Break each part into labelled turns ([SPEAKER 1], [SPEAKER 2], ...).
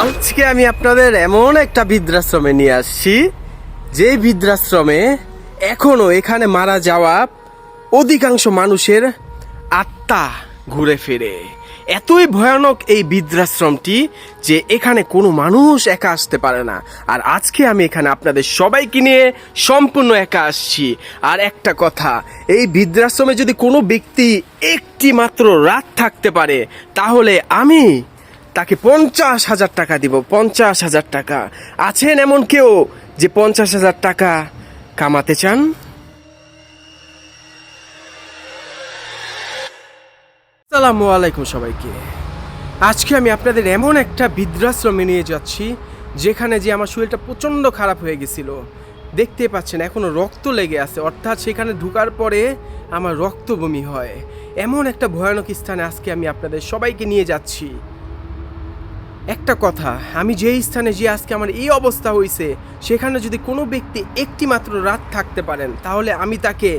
[SPEAKER 1] আজকে আমি আপনাদের এমন একটা বৃদ্ধাশ্রমে নিয়ে আসছি যে বৃদ্ধাশ্রমে এখনও এখানে মারা যাওয়া অধিকাংশ মানুষের আত্মা ঘুরে ফিরে। এতই ভয়ানক এই বৃদ্ধাশ্রমটি যে এখানে কোনো মানুষ একা আসতে পারে না। আর আজকে আমি এখানে আপনাদের সবাইকে নিয়ে সম্পূর্ণ একা আসছি। আর একটা কথা, এই বৃদ্ধাশ্রমে যদি কোনো ব্যক্তি একটি মাত্র রাত থাকতে পারে, তাহলে আমি তাকে পঞ্চাশ হাজার টাকা দিব, পঞ্চাশ হাজার টাকা। আছেন এমন কেউ যে পঞ্চাশ হাজার টাকা কামাতে চান? আসসালামু আলাইকুম সবাইকে। আজকে আমি আপনাদের এমন একটা বৃদ্ধাশ্রমে নিয়ে যাচ্ছি, যেখানে যে আমার শরীরটা প্রচণ্ড খারাপ হয়ে গেছিল। দেখতে পাচ্ছেন এখনও রক্ত লেগে আছে, অর্থাৎ সেখানে ঢুকার পরে আমার রক্ত বমি হয়। এমন একটা ভয়ানক স্থানে আজকে আমি আপনাদের সবাইকে নিয়ে যাচ্ছি। একটা কথা, আমি যেই স্থানে যে আজকে আমার এই অবস্থা হয়েছে সেখানে যদি কোনো ব্যক্তি একটি মাত্র রাত থাকতে পারেন, তাহলে আমি তাকে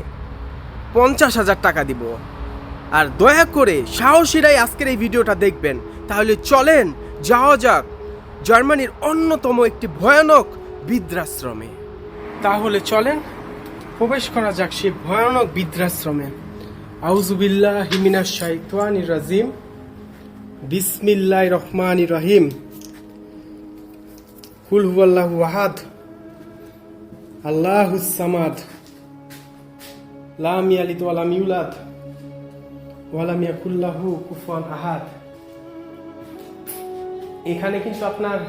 [SPEAKER 1] পঞ্চাশ হাজার টাকা দিব। আর দয়া করে সাহসীরাই আজকের এই ভিডিওটা দেখবেন। তাহলে চলেন যাওয়া যাক জার্মানির অন্যতম একটি ভয়ানক বৃদ্ধাশ্রমে। তাহলে চলেন প্রবেশ করা যাক সেই ভয়ানক বৃদ্ধাশ্রমে। আউজুবিল্লাহ হিমিনা শাইতানির রাজিম। বিসমিল্লাহ রহমান রহিম। কুল হুয়াল্লাহু আহাদ। আল্লাহুস সামাদ। লাম ইয়ালিদ ওয়ালাম ইউলাদ ওয়ালাম ইয়াকুল্লাহু কুফুয়ান আহাদ। এখানে কিন্তু আপনার,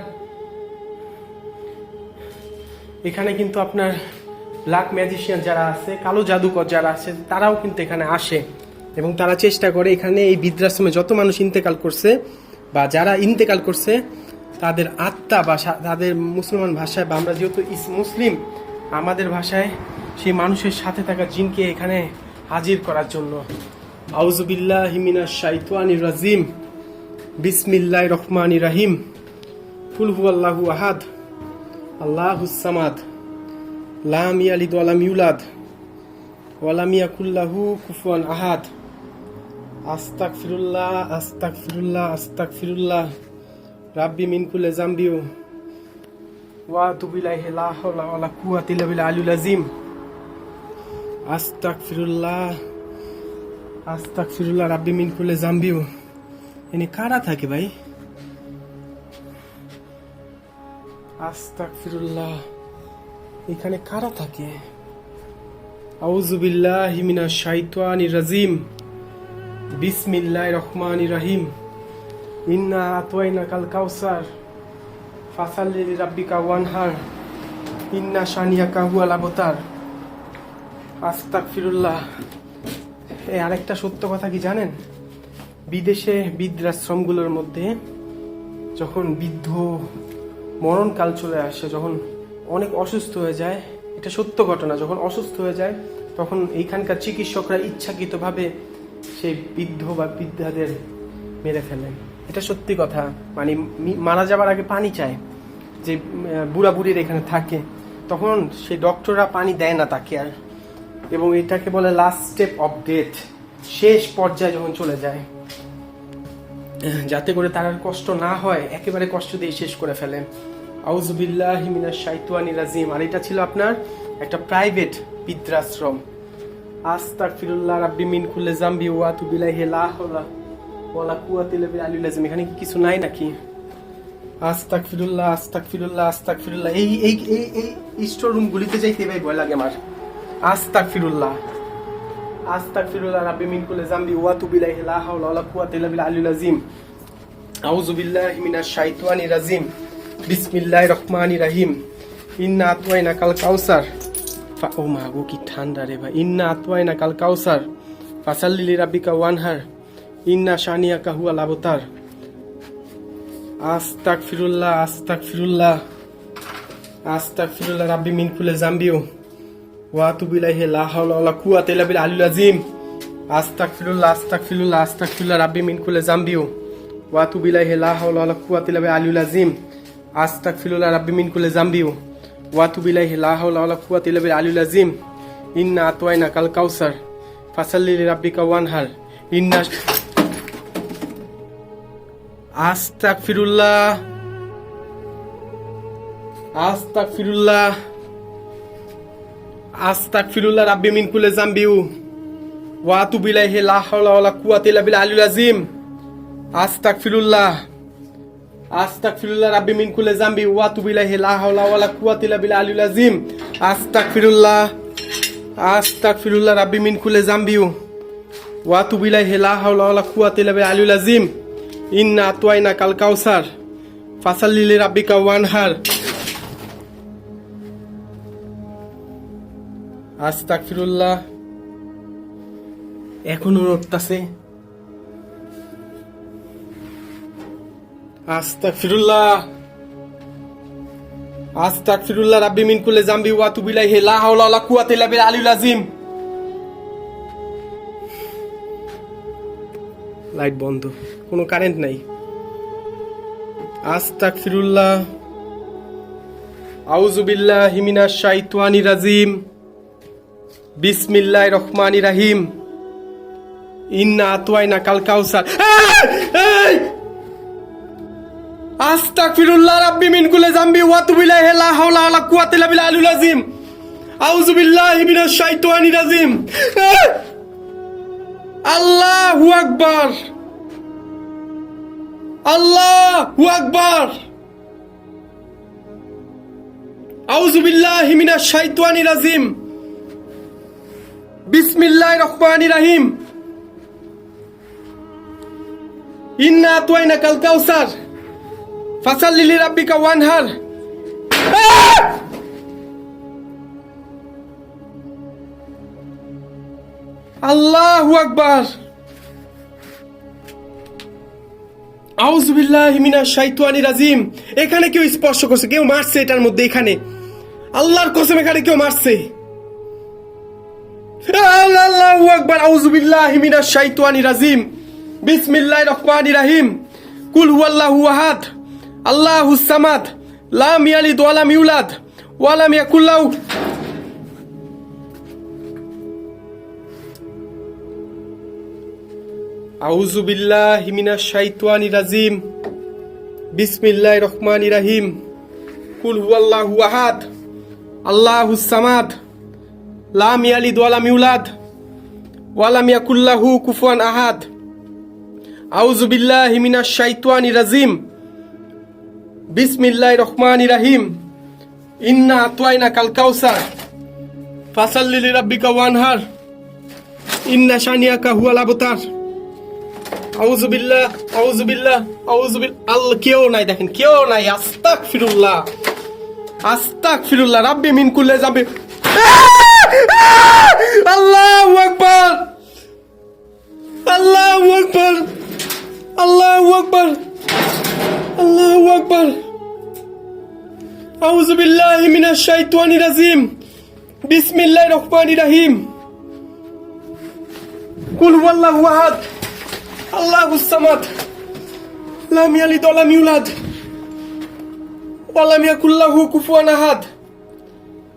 [SPEAKER 1] এখানে কিন্তু আপনার ব্ল্যাক ম্যাজিশিয়ান যারা আছে, কালো জাদুকর যারা আছে, তারাও কিন্তু এখানে আসে এবং তারা চেষ্টা করে এখানে এই বৃদ্ধাশ্রমে যত মানুষ ইন্তেকাল করছে বা যারা ইন্তেকাল করছে, তাদের আত্মা বা তাদের মুসলমান ভাষায় বা আমরা যেহেতু ইস মুসলিম, আমাদের ভাষায় সেই মানুষের সাথে থাকা জিনকে এখানে হাজির করার জন্য আউজুবিল্লাহ হিমিনা শাইতানি রাজিম। বিসমিল্লাহ রহমানি রাহিম। ফুলহু আল্লাহু আহাদ। আল্লাহুসামাদ লাম ইয়ালিদ ওয়ালাম ইউলাদ ওয়ালাম ইয়াকুল্লাহু কুফুয়ান আহাদ আস্তাক ফিরুল্লাহ আস্তাক ফিরুল্লাহ আস্তাক ফিরুল্লাহ রাব্বি মিন কুল্লে জাম্বিউ ওয়া তুবিলাইহি লা হাওলা ওয়ালা কুওয়াতা ইল্লা বিল্লাহ আলিউল আযীম। আস্তাক ফিরুল্লাহ আস্তাক ফিরুল্লাহ রাব্বি মিন কুল্লে জাম্বিউ। এনে কারা থাকে ভাই? আস্তাক ফিরুল্লাহ এখানে কারা থাকে? আউজুবিল্লাহ হিমিনা শাইতানি রাজিম। বিসমিল্লাহ রহমানি রাহিম। ইন্না আতওয়াইনা কাল কাউসার। ফাসাল্লি রাব্বিকা ওয়ানহার। ইন্না শানিয়াকা হুয়াল আবতার। আস্তাক ফিরুল্লাহ এই আরেকটা সত্য কথা কি জানেন? বিদেশে বৃদ্ধাশ্রমগুলোর মধ্যে যখন বৃদ্ধ মরণকাল চলে আসে, যখন অনেক অসুস্থ হয়ে যায়, এটা সত্য ঘটনা, যখন অসুস্থ হয়ে যায়, তখন এইখানকার চিকিৎসকরা ইচ্ছাকৃতভাবে সেই বৃদ্ধ বা বৃদ্ধাদের মেরে ফেলেন। এটা সত্যি কথা মানে মারা যাবার আগে পানি চায়, যে বুড়া বুড়ির এখানে থাকে। তখন সেই ডক্টররা পানি দেয় না তাকে আর। এবং এটাকে বলে লাস্ট স্টেপ অফ ডেথ শেষ পর্যায়ে যখন চলে যায়, যাতে করে তার কষ্ট না হয়, একেবারে কষ্ট দিয়ে শেষ করে ফেলে। আউজুবিল্লাহ হিমিনা শাইতুয়ানি রাজিম। আর এটা ছিল আপনার একটা প্রাইভেট বৃদ্ধাশ্রম। আস্তাক ফিরুল্লাহ রাব্বি মিন কুল্লে জাম্বি ওয়া তু বিলাহি লা হাওলা ওয়ালা বিল্লাহ আলিউল আযীম। এখানে কি কিছু নাই নাকি? আস্তাক ফিরুল্লাহ আস্তাক ফিরুল্লাহ আস্তাক ফিরুল্লাহ এই এই এই এই স্টোর রুম গুলিতে যাইতে ভাই ভয় লাগে আমার। আস্তাক ফিরুল্লাহ আস্তাগফিরুল্লাহ রাব্বি মিন কুল্লি যামবি ওয়া তুবু ইলাইহি, লা হাওলা ওয়ালা কুওয়াতা ইল্লা বিল্লাহ আলিয়্যিল আযীম। আউযু বিল্লাহি মিনাশ শাইতানির রাজিম। বিসমিল্লাহির রহমানির রহিম। ইন্না আতওয়াইনা কাল কাউসার ও মা গো, কি ঠান্ডা রে ভাই। ইন্না আতওয়াইনা কাল কাউসার ফাসাল্লি লিরাব্বিকা ওয়ানহার। ইন্না শানিয়াকা হুয়াল আবতার। আস্তাগফিরুল্লাহ আস্তাগফিরুল্লাহ। আস্তাগফিরুল্লাহ রাব্বি মিন কুল্লি যামবিউ ওয়াতুবু ইলাইহি লা হাওলা ওয়ালা কুওয়াতা ইল্লা বিল্লাহ আলিয়্যিল আযীম। আস্তাগফিরুল্লাহ আস্তাগফিরুল্লাহ আস্তাগফিরুল্লাহ রাব্বি মিন কুল্লি যামবিউ। ওয়াতুবু ইলাইহি লা হাওলা ওয়ালা কুওয়াতা ইল্লা বিল্লাহ আলিয়্যিল আযীম। আস্তাগফিরুল্লাহ রাব্বি মিন কুল্লি যামবিউ। ওয়াতুবিল্লাহি লা হাওলা ওয়ালা কুওয়াতা ইল্লা বিল আলিউল আযীম। ইন্না আতওয়াইনা কাল কাউসার ফাসাল্লি লিরাব্বিকা ওয়ানহার। ইন্না আস্তাগফিরুল্লাহ। আস্তাগফিরুল্লাহ। আস্তাগফিরুল্লাহ রাব্বি মিন কুল্লি জামবিউ ওয়া আতুবু ইলাইহি, লা হাওলা ওয়ালা কুওয়াতা ইল্লা বিল আলিউল আযীম। আস্তাগফিরুল্লাহ আস্তাগফিরুল্লাহ রাব্বি মিন কুল্লি জামবি ওয়া আতুবু ইলাইহি, লা হাওলা ওয়ালা কুওয়াতা ইল্লা বিল আলিউল আযীম। আস্তাগফিরুল্লাহ আস্তাগফিরুল্লাহ রাব্বি মিন কুল্লি জামবি ওয়া আতুবু ইলাইহি, লা হাওলা ওয়ালা কুওয়াতা ইল্লা বিল আলিউল আযীম। ইন্না আতওয়াইনা কাল কাউসার ফাসাল্লি লিরাব্বিকা ওয়ানহার। আস্তাগফিরুল্লাহ এখনও নড়তাছে আস্তাগফিরুল্লাহ আস্তাগফিরুল্লাহ রাব্বি মিন কুল্লি জামবি ওয়া আতুবু ইলাইহি, লা হাওলা ওয়ালা কুওয়াতা ইল্লা বিল আলিউল আযীম। লাইট বন্ধ, কোনো কারেন্ট নাই। আস্তাগফিরুল্লাহ আউযু বিল্লাহি মিনাশ শাইতানির রাজিম। বিসমিল্লাহির রহমানির রহিম। ইন্না আতওয়াইনা কাল কাউসার! আস্তাগফিরুল্লাহ রাব্বি মিন কুল্লি জামবি ওয়া আতুবু ইলাইহি হাওলা ওয়ালা কুওয়াতা ইল্লা বিল আলিউল আযীম। আউযু বিল্লাহি মিনাশ শাইতানির রাজিম! আল্লাহু আকবার। আল্লাহু আকবার। আউযু বিল্লাহি মিনাশ শাইতানির রাজিম। বিসমিল্লাহির রহমানির রহিম। ইন্না আতওয়াইনা কাল কাউসার ফাসাল্লি লিরাব্বিকা ওয়ানহার। আহ! আল্লাহু আকবার। আউজুবিল্লাহি মিনাশ শাইতানির রাজিম। এখানে কেউ স্পর্শ করছে, কেউ মারছে এটার মধ্যে এখানে। আল্লাহর কসম এখানে কেউ মারছে। আল্লাহু আকবার আউজুবিল্লাহি মিনাশ শাইতানির রাজিম বিসমিল্লাহির রহমানির রহিম কুল হুয়াল্লাহু আহাদ আল্লাহুস সামাদ লাম ইয়ালিদ ওয়া লাম ইউলাদ ওয়া লাম ইয়াকুল লাহু আউযু বিল্লাহি মিনাশ শাইতানির রাজিম বিসমিল্লাহির রহমানির রহিম কুল হুয়াল্লাহু আহাদ আল্লাহুস সামাদ লাম ইয়ালিদ ওয়া লাম ইউলাদ ওয়া লাম ইয়াকুল লাহু কুফুয়ান আহাদ। আউযু বিল্লাহি মিনাশ শাইতানির রাজিম। বিসমিল্লাহির রহমানির রহিম। ইন্না আতওয়াইনা কাল কাউসার। ফাসাল্লি লিরাব্বিকা ওয়ানহার। ইন্না শানিয়াকা হুয়াল আবতার। আউযু বিল্লাহ, আউযু বিল আল্লাহ কেউ নাই দেখেন, কেউ নাই। আস্তাগফিরুল্লাহ। আস্তাগফিরুল্লাহ। রাব্বি মিন কুল্লি যাবে আল্লাহু আকবার আল্লাহু আকবার আল্লাহু আকবার আল্লাহু আকবার আউযু বিল্লাহি মিনাশ শাইতানির রাজিম বিসমিল্লাহির রহমানির রহিম কুল হুয়াল্লাহু আহাদ আল্লাহুস সামাদ লাম ইয়ালিদ ওয়া লাম ইউলাদ ওয়া লাম ইয়াকুল লাহু কুফুয়ান আহাদ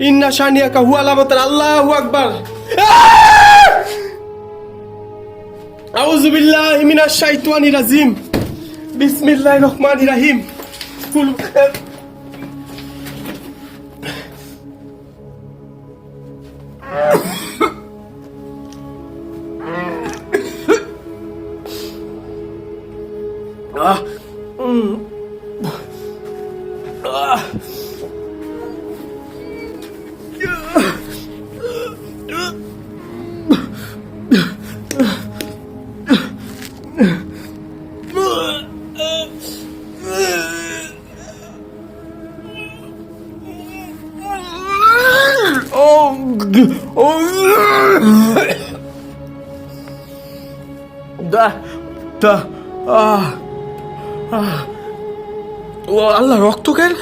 [SPEAKER 1] ইন্না শানিয়া হুয়াল আবতার আল্লাহ আকবার। আউযু বিল্লাহি মিনাশ রাজিম। বিসমিল্লাহির রহমানির রহিম। কুল আহ আহ। ও আল্লাহ, রক্ত কেন?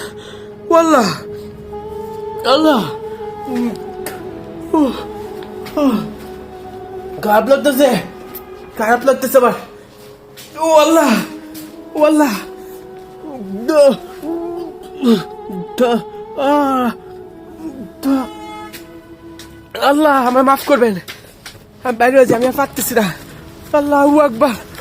[SPEAKER 1] ও আল্লাহ আল্লাহ। খারাপ লাগতেছে খারাপ লাগতেছে আমার ও আল্লাহ ও আল্লাহ। আল্লাহ, আমায় মাফ করবেন। আমি বাইরে আছি, আমি পারতেছি না। আল্লাহ আকবার